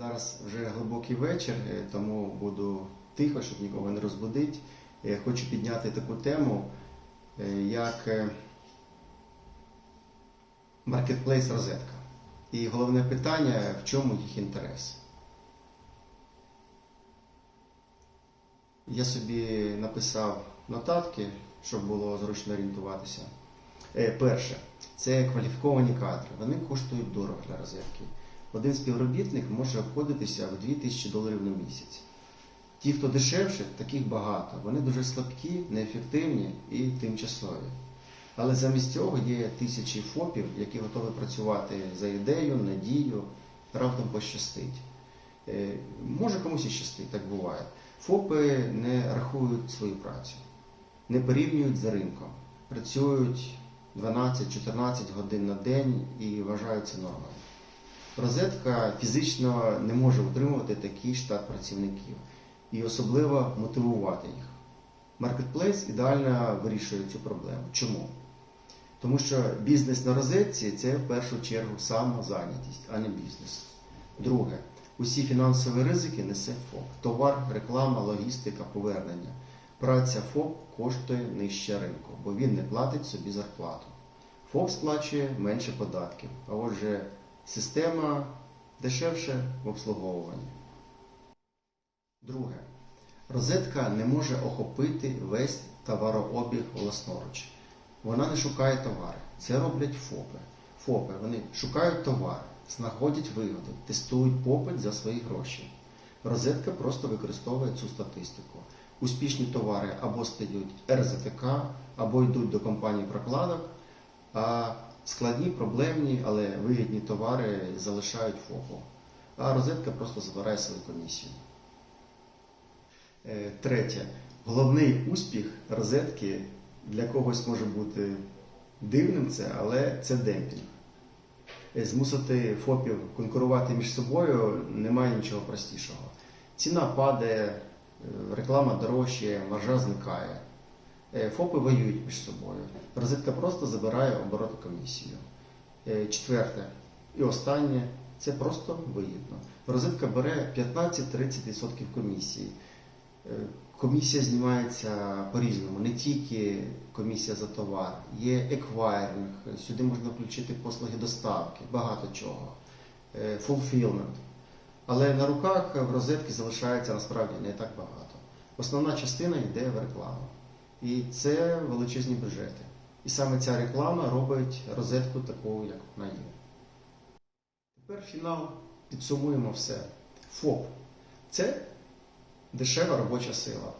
Зараз вже глибокий вечір, е, тому буду тихо, щоб нікого не розбудити. Е, Хочу підняти таку тему, е, як маркетплейс розетка. І головне питання, в чому їх інтерес. Я собі написав нотатки, щоб було зручно орієнтуватися. Перше, це кваліфіковані кадри. Вони коштують дорого для розетки. Один співробітник може обходитися в 2000 доларів на місяць. Ті, хто дешевше, таких багато. Вони дуже слабкі, неефективні і тимчасові. Але замість цього є тисячі ФОПів, які готові працювати за ідею, надію, раптом пощастить. Е, Може комусь і щастить, так буває. ФОПи не рахують свою працю, не порівнюють за ринком, працюють 12-14 годин на день і вважають це. Розетка фізично не може утримувати такий штат працівників і особливо мотивувати їх. Маркетплейс ідеально вирішує цю проблему. Чому? Тому що бізнес на розетці це в першу чергу самозайнятість, а не бізнес. Друге, усі фінансові ризики несе ФОП. Товар, реклама, логістика, повернення. Праця ФОП коштує нижче ринку, бо він не платить собі зарплату. ФОП сплачує менше податків, а отже, система дешевше в обслуговуванні. Друге, розетка не може охопити весь товарообіг власноруч. Вона не шукає товари. Це роблять ФОПи. ФОПи вони шукають товар, знаходять вигоду, тестують попит за свої гроші. Розетка просто використовує цю статистику. Успішні товари або стають РЗТК, або йдуть до компаній прокладок, а складні, проблемні, але вигідні товари залишають ФОПу. А розетка просто забирає свою комісію. Е, Третє. Головний успіх розетки для когось може бути дивним це, але це демпінг. Е, Змусити ФОПів конкурувати між собою немає нічого простішого. Ціна падає, е, реклама дорожчає, маржа зникає. Е, ФОПи воюють між собою. Розетка просто забирає обороти комісію. Е, Четверте і останнє це просто вигідно. Розетка бере 15-30% комісії. Е, Комісія знімається по-різному, не тільки комісія за товар, є еквайринг, сюди можна включити послуги доставки, багато чого, fulfillment. Але на руках в розетки залишається насправді не так багато. Основна частина йде в рекламу. І це величезні бюджети. І саме ця реклама робить розетку такою, як вона є. Тепер фінал підсумуємо все. ФОП це дешева робоча сила,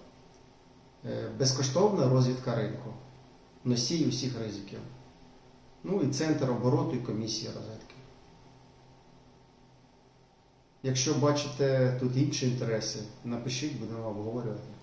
Е, безкоштовна розвідка ринку, носій усіх ризиків. Ну і центр обороту і комісія розетки. Якщо бачите тут інші інтереси, напишіть, будемо обговорювати.